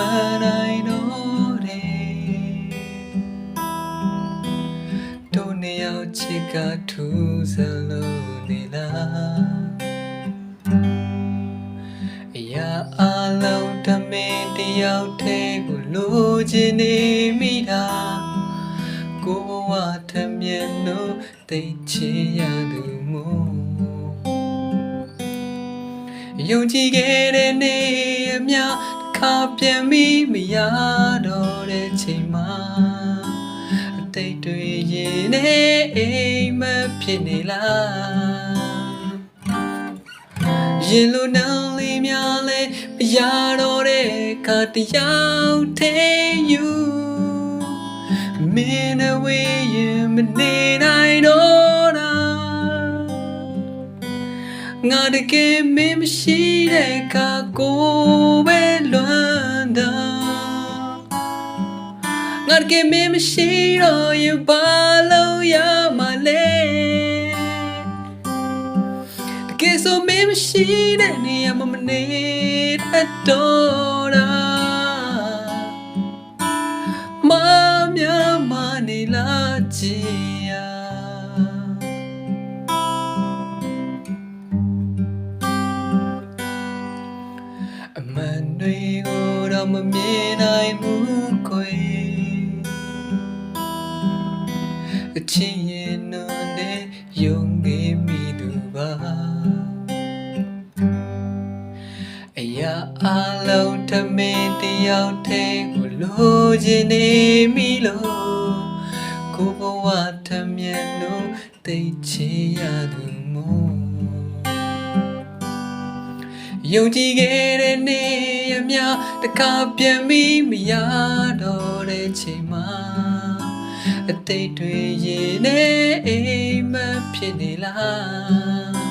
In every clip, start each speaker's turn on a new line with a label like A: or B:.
A: ခုံတန်တွေတော့မမှန်နိုင်တော့တယ်တို့နှစ်ယောက်ချစ်ကထူးစလို့နေလားအရာအလုံးတမင်တယောက်တည်းကိုလိုချင်နေမိတာကိုဘဝထမျက်နှာသိချင်ရသူမို့ယုံကြည်ခဲ့တဲ့နေအများတစ် ခါပြန်ပြီးမရတော့တဲ့ချိန်မှာအတိတ်တွေရင်နေအိမ်မဖြစ်နေလားရင်လိုနှောင်းလေးများလဲမရတော့တဲ့ခါတယောက်သေးယူမင်းအဝေးရင်မနေနို င်တော့တာငါတကယ်မင်းမရှိတဲ့အခါကိုပဲလွမ်းတာငါတကယ်မင်းမရှိတော့ရင်ဘာလို့ရမလဲတကယ်ဆိုမင်းမရှိတဲ့နေရာမှာမနေတတ်တော့တာမမြမနေလားချင် အမှန်တွေကိုတော့မမြင်နိုင်ဘူးခွေအချင်းရင်နုံနဲ့ယုံနေမိသူပါအရာအလုံးထမင်းတယောက်တည်းကိုလိုချင်နေမိလို့ကိုဘဝထမျက်နှာသိချင်ရသူမို့ ယုံကြည်ခဲ့တဲ့နေအများတခါပြန်ပြီးမရတော့တဲ့ချိန်မှာအတိတ်တွေရင်နေအိမ်မဖြစ်နေလား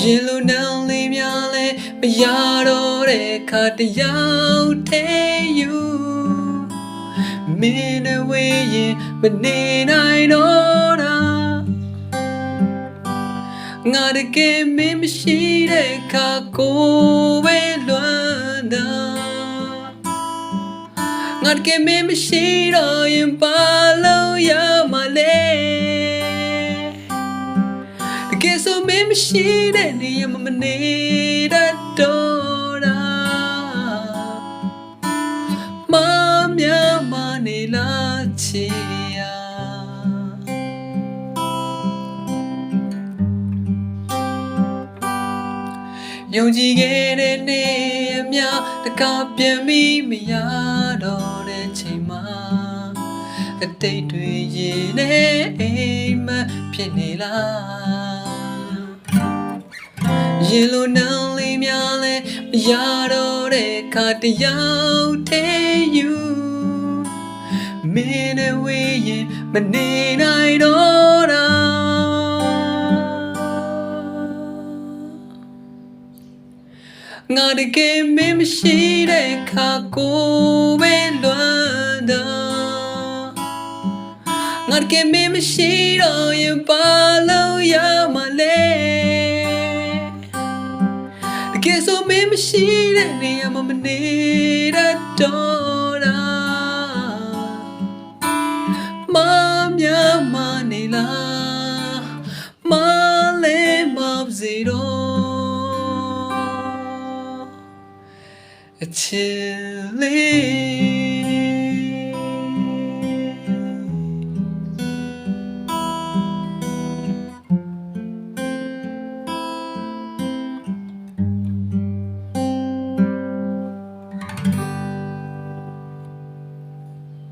A: ရင်လိုနှောင်းလေးများလဲမရတော့တဲ့ခါတယောက်သေးယူမင်းအဝေးရင်မနေနိုင်တော့တာ ငါတကယ်မင်းမရှိတဲ့အခါကိုပဲလွမ်းတာငါတကယ်မင်းမရှိတော့ရင်ဘာလို့ရမလဲတကယ်ဆိုမင်းမရှိတဲ့နေရာမှာမနေတတ်တော့တာမမြမနေလားချီ ယာယုံကြည်ခဲ့တဲ့နေအများတကပြန်ပြီးမရတော့တဲ့ချိန်မှာအတိတ်တွေရင်နေအိမ်မဖြစ်နေလားရင်လိုနှောင်းလေးများလဲမရတော့တဲ့ခါတယောက်သေးယူမင်းနဲ့ဝေးရင်မနေနိုင်တော့ ငါတကယ်မင်းမရှိတဲ့ခါကိုပဲလွမ်းတာငါတကယ်မင်းမရှိတော့ရင်ဘာလို့ရမလဲတကယ်ဆိုမင်းမရှိတဲ့နေရာမှာမနေတတ်တော့တာမမြမနေလား အချစ်လေး